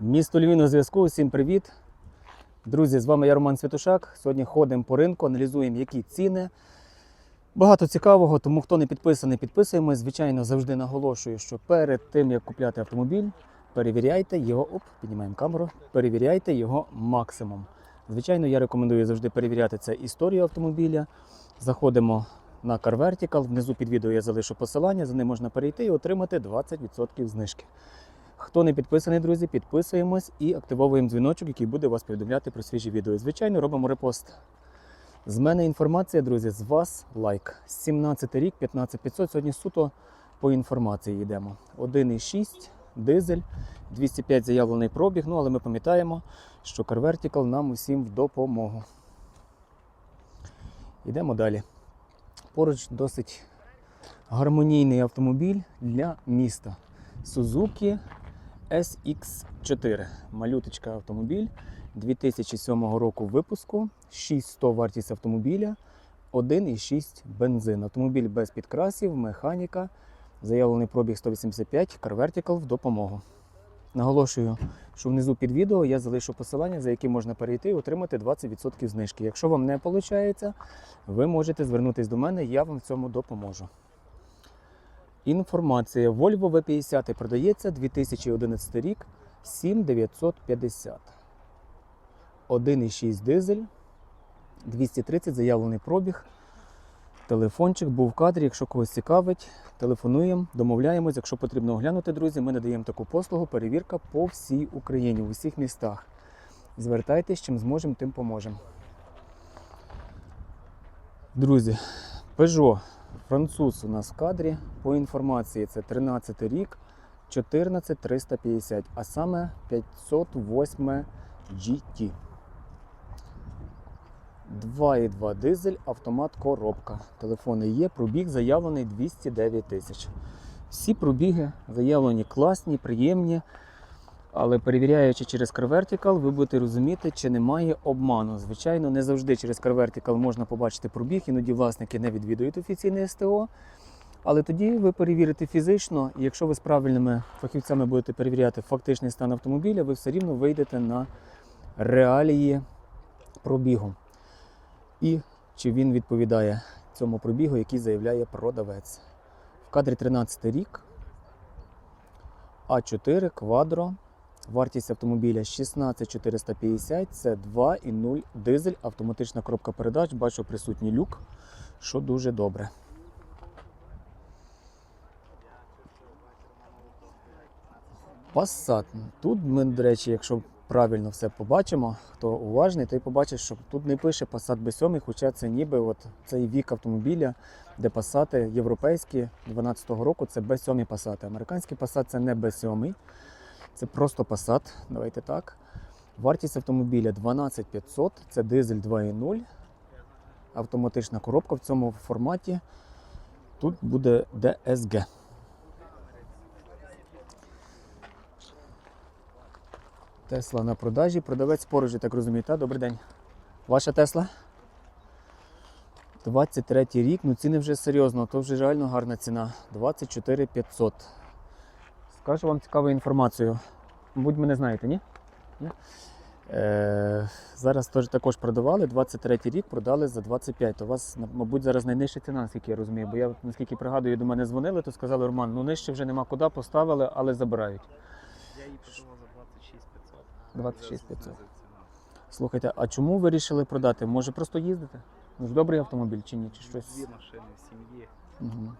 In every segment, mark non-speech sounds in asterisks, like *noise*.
Місто Львів на зв'язку. Усім привіт. Друзі, з вами я Роман Святошак. Сьогодні ходимо по ринку, аналізуємо, які ціни. Багато цікавого, тому хто не підписаний, підписуємось. Звичайно, завжди наголошую, що перед тим, як купляти автомобіль, перевіряйте його. Оп, піднімаємо камеру. Перевіряйте його максимум. Звичайно, я рекомендую завжди перевіряти це історію автомобіля. Заходимо на Car Vertical. Внизу під відео я залишу посилання, за ним можна перейти і отримати 20% знижки. Хто не підписаний, друзі, підписуємось і активовуємо дзвіночок, який буде вас повідомляти про свіжі відео. Звичайно, робимо репост. З мене інформація, друзі, з вас лайк. 17 рік, 15500. Сьогодні суто по інформації йдемо. 1,6 дизель, 205 заявлений пробіг. Ну, але ми пам'ятаємо, що Car Vertical нам усім в допомогу. Йдемо далі. Поруч досить гармонійний автомобіль для міста. Suzuki SX4. Малюточка автомобіль 2007 року випуску. 6100 вартість автомобіля, 1,6 бензин. Автомобіль без підкрасів, механіка. Заявлений пробіг 185, Car Vertical в допомогу. Наголошую, що внизу під відео я залишу посилання, за яким можна перейти і отримати 20% знижки. Якщо вам не виходить, ви можете звернутися до мене, я вам в цьому допоможу. Інформація. Volvo V50 продається 2011 рік 7950. 1,6 дизель, 230 заявлений пробіг. Телефончик був в кадрі. Якщо когось цікавить, телефонуємо, домовляємось. Якщо потрібно оглянути, друзі, ми надаємо таку послугу. Перевірка по всій Україні, в усіх містах. Звертайтесь, чим зможемо, тим поможемо. Друзі, Peugeot Француз у нас в кадрі. По інформації це 13 рік, 14350, а саме 508 GT. 2,2 дизель, автомат коробка. Телефони є, пробіг заявлений 209 тисяч. Всі пробіги заявлені класні, приємні. Але перевіряючи через Car Vertical, ви будете розуміти, чи немає обману. Звичайно, не завжди через Car Vertical можна побачити пробіг, іноді власники не відвідують офіційне СТО. Але тоді ви перевірите фізично, і якщо ви з правильними фахівцями будете перевіряти фактичний стан автомобіля, ви все рівно вийдете на реалії пробігу. І чи він відповідає цьому пробігу, який заявляє продавець. В кадрі 13 рік. А4 квадро. Вартість автомобіля 16450, це 2,0 дизель, автоматична коробка передач. Бачу присутній люк, що дуже добре. Passat. Тут ми, до речі, якщо правильно все побачимо, хто уважний, той побачить, що тут не пише Passat B7, хоча це ніби от цей вік автомобіля, де Passat європейські 12-го року це B7 Passat. Американський Passat це не B7. Це просто Passat, давайте так. Вартість автомобіля 12500, це дизель 2.0. Автоматична коробка в цьому форматі. Тут буде DSG. Тесла на продажі. Продавець поруч, так розумію, так? Добрий день. Ваша Тесла? 23 рік, ну ціни вже серйозно, то вже реально гарна ціна. 24 500. Скажу вам цікаву інформацію. Мабуть, мене знаєте, ні? ні? Е, зараз теж також продавали. 23 рік продали за 25. У вас, мабуть, зараз найнижча ціна, наскільки я розумію. Бо я, наскільки пригадую, до мене дзвонили, то сказали, Роман, ну нижче вже нема куди, поставили, але забирають. Я її продавав за 26 500. 26 500. Слухайте, а чому ви вирішили продати? Може просто їздити? Ну ж добрий автомобіль чи ні? Чи щось? Дві машини в сім'ї, Угу.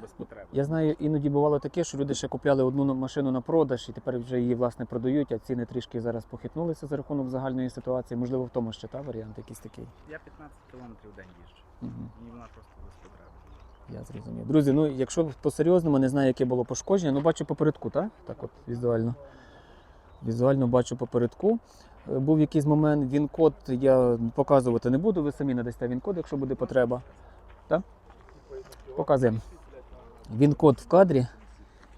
Без потреби. Я знаю, іноді бувало таке, що люди ще купляли одну машину на продаж і тепер вже її власне продають, а ціни трішки зараз похитнулися за рахунок загальної ситуації. Можливо, в тому ще та варіант якийсь такий. Я 15 кілометрів в день їжджу. Угу. Мені вона просто без потреби. Я зрозумів. Друзі, ну якщо по-серйозному, не знаю, яке було пошкодження, ну бачу попередку, так? Так от візуально. Візуально бачу попередку. Е, Був якийсь момент, він-код я показувати не буду, ви самі надасте він-код, якщо буде потреба. Так? Показуємо. Він-код в кадрі.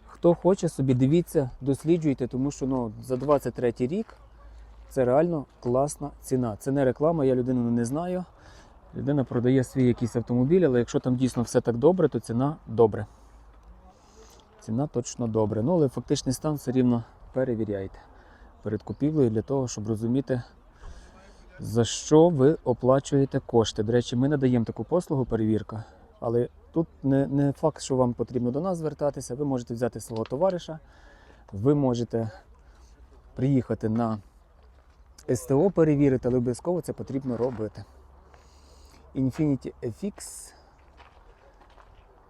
Хто хоче собі, дивіться, досліджуйте, тому що ну, за 23 рік це реально класна ціна. Це не реклама, я людину не знаю. Людина продає свій якийсь автомобіль, але якщо там дійсно все так добре, то ціна добре. Ціна точно добре. Ну, але фактичний стан все рівно перевіряйте. перед купівлею для того, щоб розуміти, за що ви оплачуєте кошти. До речі, ми надаємо таку послугу перевірка, але тут не, не факт, що вам потрібно до нас звертатися. Ви можете взяти свого товариша, ви можете приїхати на СТО перевірити, але обов'язково це потрібно робити. Infiniti FX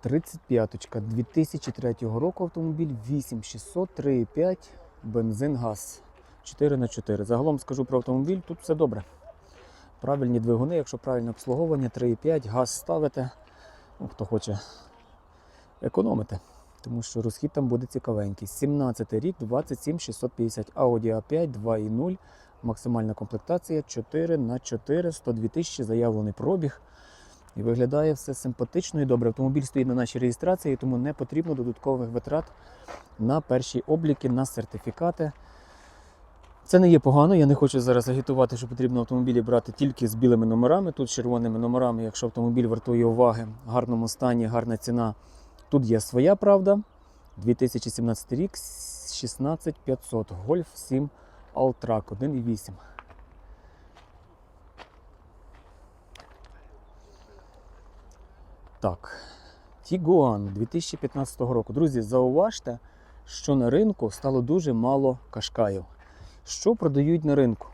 35 2003 року автомобіль 8600 3,5 бензин газ 4 х 4 Загалом скажу про автомобіль, тут все добре. Правильні двигуни, якщо правильне обслуговування, 3,5, газ ставите. Хто хоче економити, тому що розхід там буде цікавенький. 17 рік, 27650 Audi A5 2.0, максимальна комплектація 4 х 4 102 тисячі, заявлений пробіг. І виглядає все симпатично і добре. Автомобіль стоїть на нашій реєстрації, тому не потрібно додаткових витрат на перші обліки, на сертифікати. Це не є погано. Я не хочу зараз агітувати, що потрібно автомобілі брати тільки з білими номерами. Тут з червоними номерами, якщо автомобіль вартує уваги, в гарному стані, гарна ціна. Тут є своя правда. 2017 рік, 16500. Golf 7 Alltrack 1.8. Так, Тігуан 2015 року. Друзі, зауважте, що на ринку стало дуже мало кашкаїв. Що продають на ринку?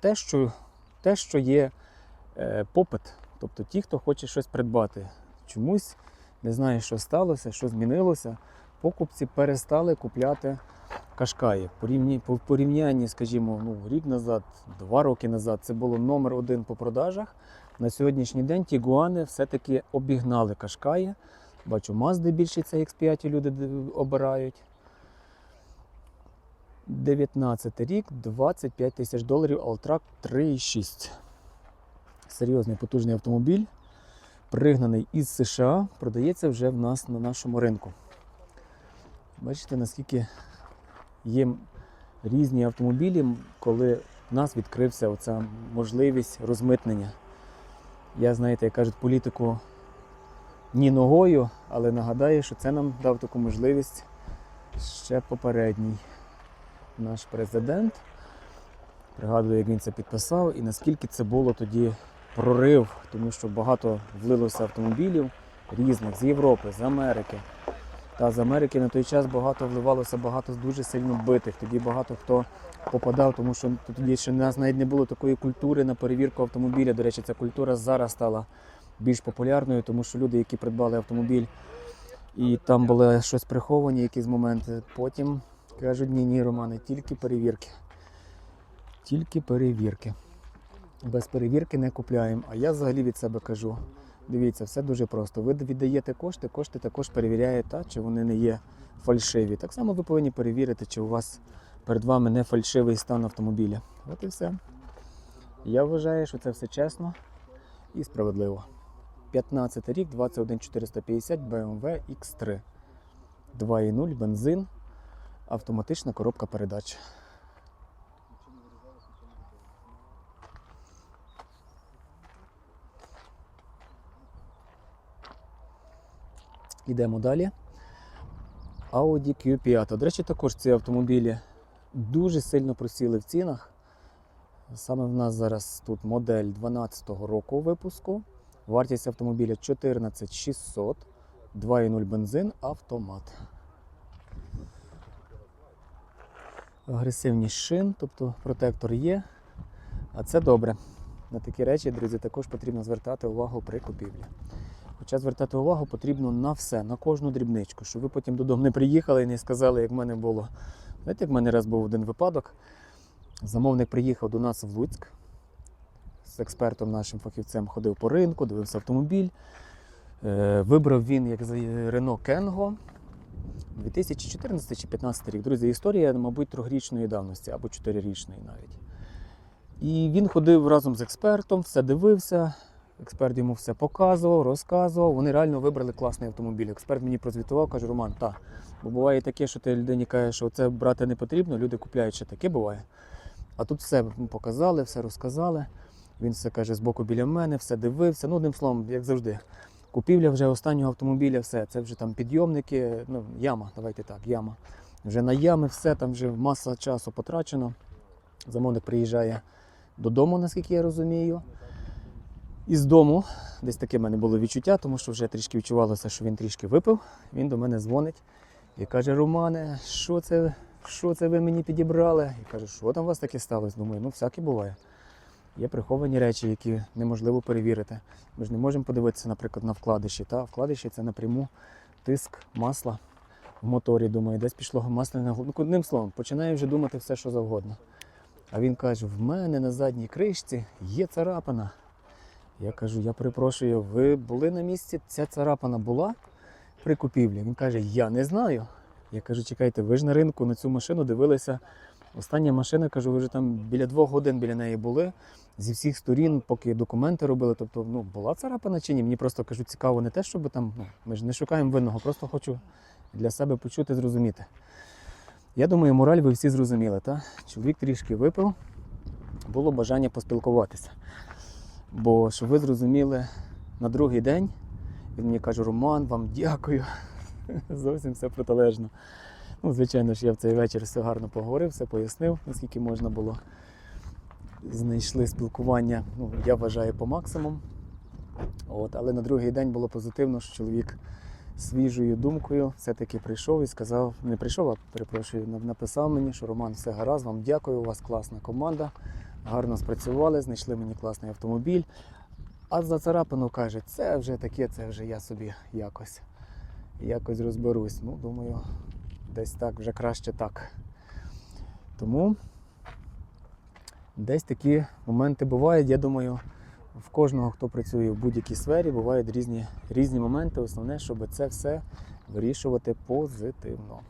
Те, що, те, що є е, попит, тобто ті, хто хоче щось придбати. Чомусь не знаю, що сталося, що змінилося. Покупці перестали купляти кашкаї. По порівнянні, скажімо, ну, рік назад, два роки назад це було номер один по продажах. На сьогоднішній день Тігуани все-таки обігнали Кашкаї. Бачу, Мазди більше це X5 люди обирають. 19 рік, 25 тисяч доларів, Alltrack 3,6. Серйозний потужний автомобіль, пригнаний із США, продається вже в нас на нашому ринку. Бачите, наскільки є різні автомобілі, коли в нас відкрився оця можливість розмитнення. Я, знаєте, як кажуть, політику ні ногою, але нагадаю, що це нам дав таку можливість ще попередній наш президент. Пригадую, як він це підписав і наскільки це було тоді прорив, тому що багато влилося автомобілів різних з Європи, з Америки. Та з Америки на той час багато вливалося, багато дуже сильно битих. Тоді багато хто попадав, тому що тоді ще в нас навіть не було такої культури на перевірку автомобіля. До речі, ця культура зараз стала більш популярною, тому що люди, які придбали автомобіль, і там були щось приховані, якісь моменти. Потім кажуть, ні, ні, Романе, тільки перевірки. Тільки перевірки. Без перевірки не купляємо. А я взагалі від себе кажу. Дивіться, все дуже просто. Ви віддаєте кошти, кошти також перевіряєте, чи вони не є фальшиві. Так само ви повинні перевірити, чи у вас перед вами не фальшивий стан автомобіля. От і все. Я вважаю, що це все чесно і справедливо. 15 рік, 21450 BMW X3. 2.0 бензин, автоматична коробка передач. Йдемо далі. Audi Q5. До речі, також ці автомобілі дуже сильно просіли в цінах. Саме в нас зараз тут модель 12-го року випуску. Вартість автомобіля 14600, 2.0 бензин, автомат. Агресивність шин, тобто протектор є. А це добре. На такі речі, друзі, також потрібно звертати увагу при купівлі. Хоча звертати увагу потрібно на все, на кожну дрібничку, щоб ви потім додому не приїхали і не сказали, як в мене було. Знаєте, як в мене раз був один випадок. Замовник приїхав до нас в Луцьк з експертом нашим фахівцем ходив по ринку, дивився автомобіль. Е, Вибрав він як Renault Kengo 2014 чи 2015 рік. Друзі, історія, мабуть, трьохрічної давності або чотирирічної навіть. І він ходив разом з експертом, все дивився. Експерт йому все показував, розказував. Вони реально вибрали класний автомобіль. Експерт мені прозвітував, каже, Роман, так. Бо буває таке, що ти людині кажеш, що це брати не потрібно, люди купляють ще таке буває. А тут все показали, все розказали. Він все каже збоку біля мене, все дивився. Ну, одним словом, як завжди. Купівля вже останнього автомобіля, все. Це вже там підйомники, ну, яма, давайте так, яма. Вже на ями все, там вже маса часу потрачено. Замовник приїжджає додому, наскільки я розумію. І з дому, десь таке в мене було відчуття, тому що вже трішки відчувалося, що він трішки випив. Він до мене дзвонить і каже: Романе, що це, що це ви мені підібрали? Я кажу, що там у вас таке сталося? Думаю, ну всяке буває. Є приховані речі, які неможливо перевірити. Ми ж не можемо подивитися, наприклад, на вкладиші. Та вкладиші це напряму тиск масла в моторі. Думаю, десь пішло масляне глу- Ну, одним словом, починаю вже думати все, що завгодно. А він каже: в мене на задній кришці є царапина. Я кажу, я перепрошую, ви були на місці? Ця царапина була при купівлі? Він каже, я не знаю. Я кажу, чекайте, ви ж на ринку на цю машину дивилися. Остання машина, кажу, ви вже там біля двох годин біля неї були зі всіх сторін, поки документи робили. Тобто, ну, була царапина чи ні? Мені просто кажу, цікаво не те, щоб там, ну, ми ж не шукаємо винного, просто хочу для себе почути, зрозуміти. Я думаю, мораль ви всі зрозуміли, та? Чоловік трішки випив, було бажання поспілкуватися. Бо щоб ви зрозуміли, на другий день він мені каже, Роман, вам дякую. *laughs* Зовсім все протилежно. Ну, звичайно ж, я в цей вечір все гарно поговорив, все пояснив, наскільки можна було. Знайшли спілкування, ну, я вважаю, по максимуму. От, але на другий день було позитивно, що чоловік свіжою думкою все-таки прийшов і сказав, не прийшов, а перепрошую, написав мені, що Роман, все гаразд, вам дякую, у вас класна команда, гарно спрацювали, знайшли мені класний автомобіль. А за царапину каже, це вже таке, це вже я собі якось, якось розберусь. Ну, думаю, десь так вже краще так. Тому десь такі моменти бувають. Я думаю, в кожного, хто працює в будь-якій сфері, бувають різні, різні моменти. Основне, щоб це все вирішувати позитивно.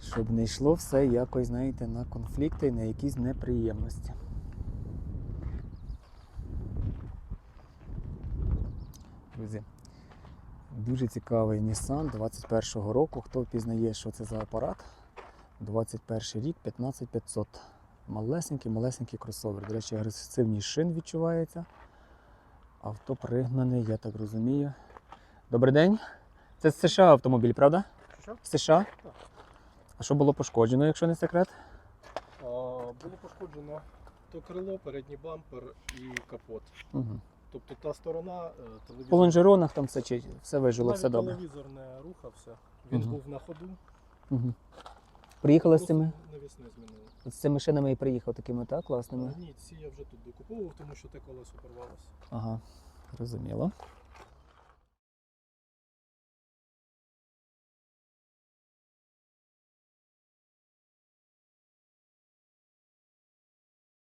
Щоб не йшло все якось, знаєте, на конфлікти і на якісь неприємності. Друзі, дуже цікавий Nissan 21-го року. Хто впізнає, що це за апарат? 21 рік, 15500. Малесенький, малесенький кросовер. До речі, агресивність шин відчувається. Авто пригнаний, я так розумію. Добрий день. Це з США автомобіль, правда? Що? З США? Так. А що було пошкоджено, якщо не секрет? А, було пошкоджено то крило, передній бампер і капот. Угу. Тобто та сторона е, телевізор. По лонжеронах там все, чи- все вижило, навіть все добре. телевізор не рухався. Він Мгм. був на ходу. Угу. Приїхали з Просто цими, навісне змінили. з цими шинами і приїхав такими, так, класними? А, ні, ці я вже тут докуповував, тому що те колесо порвалося. Ага, зрозуміло.